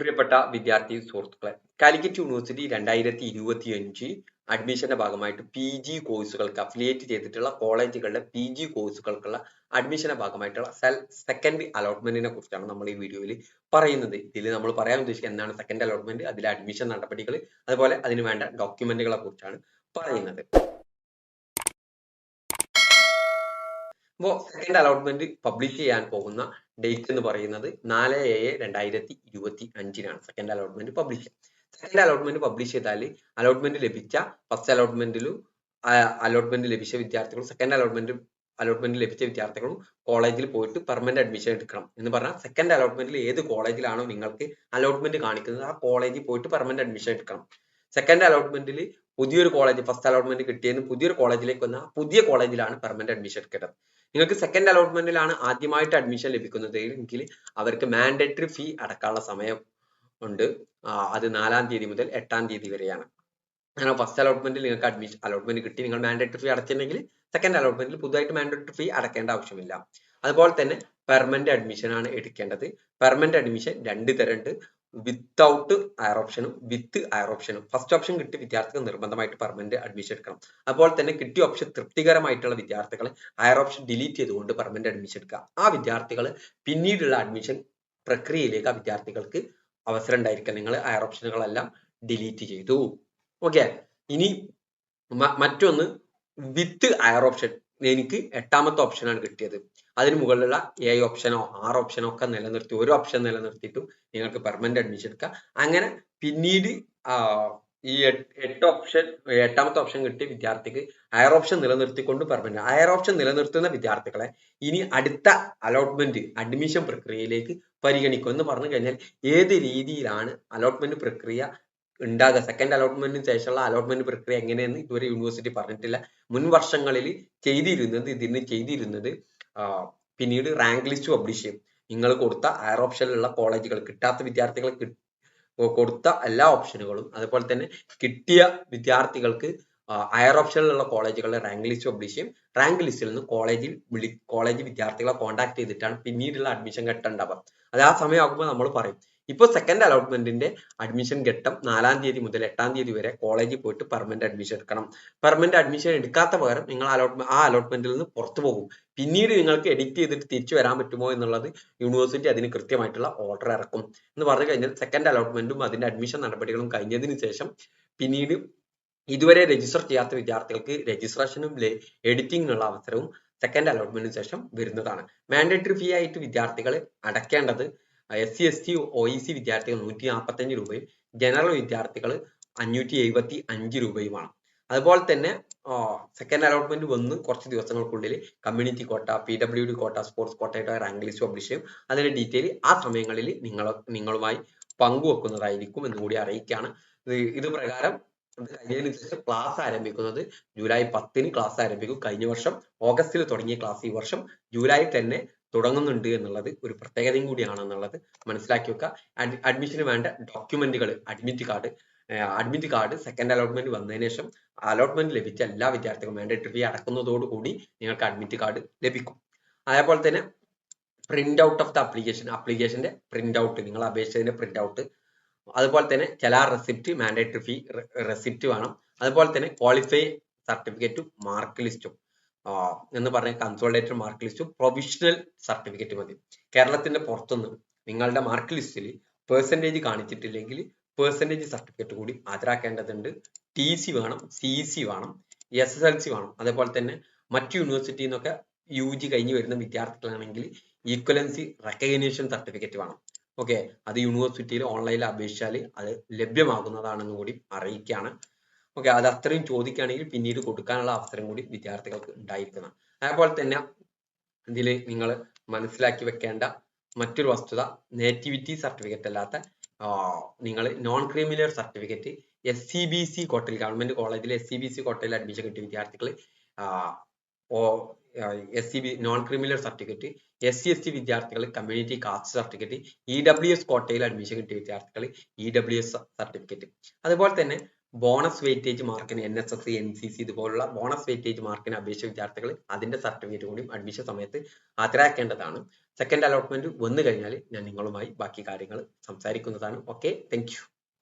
പ്രിയപ്പെട്ട വിദ്യാർത്ഥി സുഹൃത്തുക്കളെ കാലിക്കറ്റ് യൂണിവേഴ്സിറ്റി രണ്ടായിരത്തി ഇരുപത്തി അഞ്ച് അഡ്മിഷന്റെ ഭാഗമായിട്ട് പി ജി കോഴ്സുകൾക്ക് അഫിലിയേറ്റ് ചെയ്തിട്ടുള്ള കോളേജുകളുടെ പി ജി കോഴ്സുകൾക്കുള്ള അഡ്മിഷന്റെ ഭാഗമായിട്ടുള്ള സെൽ സെക്കൻഡ് അലോട്ട്മെന്റിനെ കുറിച്ചാണ് നമ്മൾ ഈ വീഡിയോയിൽ പറയുന്നത്. ഇതിൽ നമ്മൾ പറയാൻ ഉദ്ദേശിക്കുന്നത് എന്താണ് സെക്കൻഡ് അലോട്ട്മെന്റ് അതിലെ അഡ്മിഷൻ നടപടികൾ അതുപോലെ അതിന് വേണ്ട ഡോക്യുമെന്റുകളെ കുറിച്ചാണ് പറയുന്നത്. അപ്പോൾ സെക്കൻഡ് അലോട്ട്മെന്റ് പബ്ലിഷ് ചെയ്യാൻ പോകുന്ന ഡേറ്റ് എന്ന് പറയുന്നത് നാല് ഏഴ് രണ്ടായിരത്തി ഇരുപത്തി അഞ്ചിനാണ് second allotment publish second allotment publish ചെയ്താൽ അലോട്ട്മെന്റ് ലഭിച്ച ഫസ്റ്റ് അലോട്ട്മെന്റിലും അലോട്ട്മെന്റ് ലഭിച്ച വിദ്യാർത്ഥികളും സെക്കൻഡ് അലോട്ട്മെന്റ് അലോട്ട്മെന്റ് ലഭിച്ച വിദ്യാർത്ഥികളും കോളേജിൽ പോയിട്ട് പെർമനന്റ് അഡ്മിഷൻ എടുക്കണം എന്ന് പറഞ്ഞാൽ സെക്കൻഡ് അലോട്ട്മെന്റിൽ ഏത് കോളേജിലാണോ നിങ്ങൾക്ക് അലോട്ട്മെന്റ് കാണിക്കുന്നത് ആ കോളേജിൽ പോയിട്ട് പെർമനന്റ് അഡ്മിഷൻ എടുക്കണം. സെക്കൻഡ് അലോട്ട്മെന്റിൽ പുതിയൊരു കോളേജ് ഫസ്റ്റ് അലോട്ട്മെന്റ് കിട്ടിയതിന് പുതിയൊരു കോളേജിലേക്ക് വന്ന പുതിയ കോളേജിലാണ് പെർമനന്റ് അഡ്മിഷൻ എടുക്കേണ്ടത്. നിങ്ങൾക്ക് സെക്കൻഡ് അലോട്ട്മെന്റിലാണ് ആദ്യമായിട്ട് അഡ്മിഷൻ ലഭിക്കുന്നത്. എങ്കിൽ അവർക്ക് മാൻഡേറ്ററി ഫീ അടക്കാനുള്ള സമയം ഉണ്ട്. അത് നാലാം തീയതി മുതൽ എട്ടാം തീയതി വരെയാണ്. അങ്ങനെ ഫസ്റ്റ് അലോട്ട്മെന്റിൽ നിങ്ങൾക്ക് അഡ്മിഷൻ അലോട്ട്മെന്റ് കിട്ടി. നിങ്ങൾ മാൻഡേറ്ററി ഫീ അടച്ചിട്ടുണ്ടെങ്കിൽ സെക്കൻഡ് അലോട്ട്മെന്റിൽ പുതുതായിട്ട് മാൻഡേറ്ററി ഫീ അടക്കേണ്ട ആവശ്യമില്ല. അതുപോലെ തന്നെ പെർമനന്റ് അഡ്മിഷൻ ആണ് എടുക്കേണ്ടത്. പെർമനന്റ് അഡ്മിഷൻ രണ്ട് തരം ഉണ്ട് വിത്തൗട്ട് അയർ ഓപ്ഷനും വിത്ത് അയർ ഓപ്ഷനും ഫസ്റ്റ് ഓപ്ഷൻ കിട്ടിയ വിദ്യാർത്ഥികൾ നിർബന്ധമായിട്ട് പെർമനന്റ് അഡ്മിഷൻ എടുക്കണം. അതുപോലെ തന്നെ കിട്ടിയ ഓപ്ഷൻ തൃപ്തികരമായിട്ടുള്ള വിദ്യാർത്ഥികളെ അയർ ഓപ്ഷൻ ഡിലീറ്റ് ചെയ്തുകൊണ്ട് പെർമനന്റ് അഡ്മിഷൻ എടുക്കുക. ആ വിദ്യാർത്ഥികൾ പിന്നീടുള്ള അഡ്മിഷൻ പ്രക്രിയയിലേക്ക് ആ വിദ്യാർത്ഥികൾക്ക് അവസരം ഉണ്ടായിരിക്കാം. നിങ്ങൾ അയർ ഓപ്ഷനുകളെല്ലാം ഡിലീറ്റ് ചെയ്തു. ഓക്കെ ഇനി മറ്റൊന്ന് വിത്ത് അയർ ഓപ്ഷൻ എനിക്ക് എട്ടാമത്തെ ഓപ്ഷനാണ് കിട്ടിയത്. അതിന് മുകളിലുള്ള എ ഓപ്ഷനോ ആർ ഓപ്ഷനോ ഒക്കെ നിലനിർത്തി ഒരു ഓപ്ഷൻ നിലനിർത്തിയിട്ടും നിങ്ങൾക്ക് പെർമനന്റ് അഡ്മിഷൻ എടുക്കാം. അങ്ങനെ പിന്നീട് ഈ എട്ട് ഓപ്ഷൻ എട്ടാമത്തെ ഓപ്ഷൻ കിട്ടിയ വിദ്യാർത്ഥിക്ക് ഹയർ ഓപ്ഷൻ നിലനിർത്തിക്കൊണ്ട് പെർമനന്റ് ഹയർ ഓപ്ഷൻ നിലനിർത്തുന്ന വിദ്യാർത്ഥികളെ ഇനി അടുത്ത അലോട്ട്മെന്റ് അഡ്മിഷൻ പ്രക്രിയയിലേക്ക് പരിഗണിക്കും എന്ന് പറഞ്ഞു കഴിഞ്ഞാൽ ഏത് രീതിയിലാണ് അലോട്ട്മെന്റ് പ്രക്രിയ ഉണ്ടാകുക സെക്കൻഡ് അലോട്ട്മെന്റിന് ശേഷമുള്ള അലോട്ട്മെന്റ് പ്രക്രിയ എങ്ങനെയെന്ന് ഇതുവരെ യൂണിവേഴ്സിറ്റി പറഞ്ഞിട്ടില്ല. മുൻ വർഷങ്ങളിൽ ചെയ്തിരുന്നത് ഇതിന് ചെയ്തിരുന്നത് പിന്നീട് റാങ്ക് ലിസ്റ്റ് പബ്ലിഷ് ചെയ്യും. നിങ്ങൾ കൊടുത്ത ആർ ഓപ്ഷനിലുള്ള കോളേജുകൾ കിട്ടാത്ത വിദ്യാർത്ഥികൾ കൊടുത്ത എല്ലാ ഓപ്ഷനുകളും അതുപോലെ തന്നെ കിട്ടിയ വിദ്യാർത്ഥികൾക്ക് ഹയർ ഓപ്ഷനിലുള്ള കോളേജുകളുടെ റാങ്ക് ലിസ്റ്റ് പബ്ലിഷ് ചെയ്യും. റാങ്ക് ലിസ്റ്റിൽ നിന്ന് കോളേജിൽ വിളി കോളേജ് വിദ്യാർത്ഥികളെ കോൺടാക്ട് ചെയ്തിട്ടാണ് പിന്നീടുള്ള അഡ്മിഷൻ ഘട്ടം ഉണ്ടാവുക. അത് ആ സമയമാകുമ്പോൾ നമ്മൾ പറയും ഇപ്പോൾ സെക്കൻഡ് അലോട്ട്മെന്റിന്റെ അഡ്മിഷൻ ഘട്ടം നാലാം തീയതി മുതൽ എട്ടാം തീയതി വരെ കോളേജിൽ പോയിട്ട് പെർമനന്റ് അഡ്മിഷൻ എടുക്കണം. പെർമനന്റ് അഡ്മിഷൻ എടുക്കാത്ത പകരം നിങ്ങൾ അലോട്ട്മെന്റ് ആ അലോട്ട്മെന്റിൽ നിന്ന് പുറത്തു പോകും. പിന്നീട് നിങ്ങൾക്ക് എഡിറ്റ് ചെയ്തിട്ട് തിരിച്ചു വരാൻ പറ്റുമോ എന്നുള്ളത് യൂണിവേഴ്സിറ്റി അതിന് കൃത്യമായിട്ടുള്ള ഓർഡർ ഇറക്കും. എന്ന് പറഞ്ഞു കഴിഞ്ഞാൽ സെക്കൻഡ് അലോട്ട്മെന്റും അതിന്റെ അഡ്മിഷൻ നടപടികളും കഴിഞ്ഞതിന് ശേഷം പിന്നീട് ഇതുവരെ രജിസ്റ്റർ ചെയ്യാത്ത വിദ്യാർത്ഥികൾക്ക് രജിസ്ട്രേഷനും എഡിറ്റിംഗിനുള്ള അവസരവും സെക്കൻഡ് അലോട്ട്മെന്റിന് ശേഷം വരുന്നതാണ്. മാൻഡേറ്ററി ഫീ ആയിട്ട് വിദ്യാർത്ഥികളെ അടയ്ക്കേണ്ടത് S C S T O E C വിദ്യാർത്ഥികൾ നൂറ്റി നാൽപ്പത്തഞ്ച് രൂപയും ജനറൽ വിദ്യാർത്ഥികൾ അഞ്ഞൂറ്റി എഴുപത്തി അഞ്ച് രൂപയുമാണ്. അതുപോലെ തന്നെ സെക്കൻഡ് അലോട്ട്മെന്റ് വന്ന് കുറച്ച് ദിവസങ്ങൾക്കുള്ളിൽ community quota P W D quota sports കോട്ടയുടെ റാങ്ക് ലിസ്റ്റ് പബ്ലിഷ് ചെയ്യും. അതിന്റെ ഡീറ്റെയിൽ ആ സമയങ്ങളിൽ നിങ്ങൾ നിങ്ങളുമായി പങ്കുവെക്കുന്നതായിരിക്കും എന്ന് കൂടി അറിയിക്കുകയാണ്. ഇത് പ്രകാരം ക്ലാസ് ആരംഭിക്കുന്നത് ജൂലൈ പത്തിന് ക്ലാസ് ആരംഭിക്കും. കഴിഞ്ഞ വർഷം ഓഗസ്റ്റിൽ തുടങ്ങിയ ക്ലാസ് ഈ വർഷം ജൂലൈ തന്നെ തുടങ്ങുന്നുണ്ട് എന്നുള്ളത് ഒരു പ്രത്യേകതയും കൂടിയാണെന്നുള്ളത് മനസ്സിലാക്കി വെക്കുക. അഡ്മിഷന് വേണ്ട ഡോക്യുമെന്റുകൾ admit card admit card second allotment വന്നതിന് ശേഷം അലോട്ട്മെന്റ് ലഭിച്ച എല്ലാ വിദ്യാർത്ഥികളും മാൻഡേറ്ററി ഫീ അടക്കുന്നതോടുകൂടി നിങ്ങൾക്ക് അഡ്മിറ്റ് കാർഡ് ലഭിക്കും. അതേപോലെ തന്നെ print out of the application അപ്ലിക്കേഷന്റെ print out നിങ്ങൾ അപേക്ഷിച്ചതിന്റെ പ്രിന്റ് ഔട്ട് അതുപോലെ തന്നെ ചില റെസിപ്റ്റ് മാൻഡേറ്ററി ഫീ റെസിപ്റ്റ് വേണം. അതുപോലെ തന്നെ ക്വാളിഫൈ സർട്ടിഫിക്കറ്റും മാർക്ക് ലിസ്റ്റും എന്ന് പറഞ്ഞ കൺസോൾഡേറ്റഡ് മാർക്ക് ലിസ്റ്റും പ്രൊവിഷണൽ സർട്ടിഫിക്കറ്റ് മതി. കേരളത്തിന്റെ പുറത്തുനിന്ന് നിങ്ങളുടെ മാർക്ക് ലിസ്റ്റിൽ പേഴ്സന്റേജ് കാണിച്ചിട്ടില്ലെങ്കിൽ പേഴ്സന്റേജ് സർട്ടിഫിക്കറ്റ് കൂടി ഹാജരാക്കേണ്ടതുണ്ട്. ടി സി വേണം സി സി വേണം എസ് എസ് എൽ സി വേണം. അതേപോലെ തന്നെ മറ്റു യൂണിവേഴ്സിറ്റിയിൽ നിന്നൊക്കെ യു ജി കഴിഞ്ഞ് വരുന്ന വിദ്യാർത്ഥികളാണെങ്കിൽ ഈക്വലൻസി റെക്കഗ്നേഷൻ സർട്ടിഫിക്കറ്റ് വേണം. ഓക്കെ അത് യൂണിവേഴ്സിറ്റിയിൽ ഓൺലൈനിൽ അപേക്ഷിച്ചാൽ അത് ലഭ്യമാകുന്നതാണെന്ന് കൂടി അറിയിക്കുകയാണ്. ഓക്കെ അത് അത്രയും ചോദിക്കുകയാണെങ്കിൽ പിന്നീട് കൊടുക്കാനുള്ള അവസരം കൂടി വിദ്യാർത്ഥികൾക്ക് ഉണ്ടായിരിക്കണം. അതേപോലെ തന്നെ ഇതിൽ നിങ്ങൾ മനസ്സിലാക്കി വെക്കേണ്ട മറ്റൊരു വസ്തുത നേറ്റിവിറ്റി സർട്ടിഫിക്കറ്റ് അല്ലാത്ത നിങ്ങൾ non criminal certificate S C B C കോട്ടയിൽ ഗവൺമെന്റ് കോളേജിൽ എസ് സി ബി സി കോട്ടയിൽ അഡ്മിഷൻ കിട്ടിയ വിദ്യാർത്ഥികൾ S C B non criminal certificate S C S T വിദ്യാർത്ഥികൾ community caste certificate E W S കോട്ടയിൽ admission കിട്ടിയ വിദ്യാർത്ഥികൾ ഇ ഡബ്ല്യു എസ് സർട്ടിഫിക്കറ്റ് അതുപോലെ തന്നെ ബോണസ് വെയിറ്റേജ് മാർക്കിന് N S S N C C ഇതുപോലുള്ള ബോണസ് വെയിറ്റേജ് മാർക്കിന് അപേക്ഷിച്ച വിദ്യാർത്ഥികൾ അതിന്റെ സർട്ടിഫിക്കറ്റ് കൂടി അഡ്മിഷൻ സമയത്ത് ഹാജരാക്കേണ്ടതാണ്. സെക്കൻഡ് അലോട്ട്മെന്റ് വന്നു കഴിഞ്ഞാൽ ഞാൻ നിങ്ങളുമായി ബാക്കി കാര്യങ്ങൾ സംസാരിക്കുന്നതാണ്. Okay thank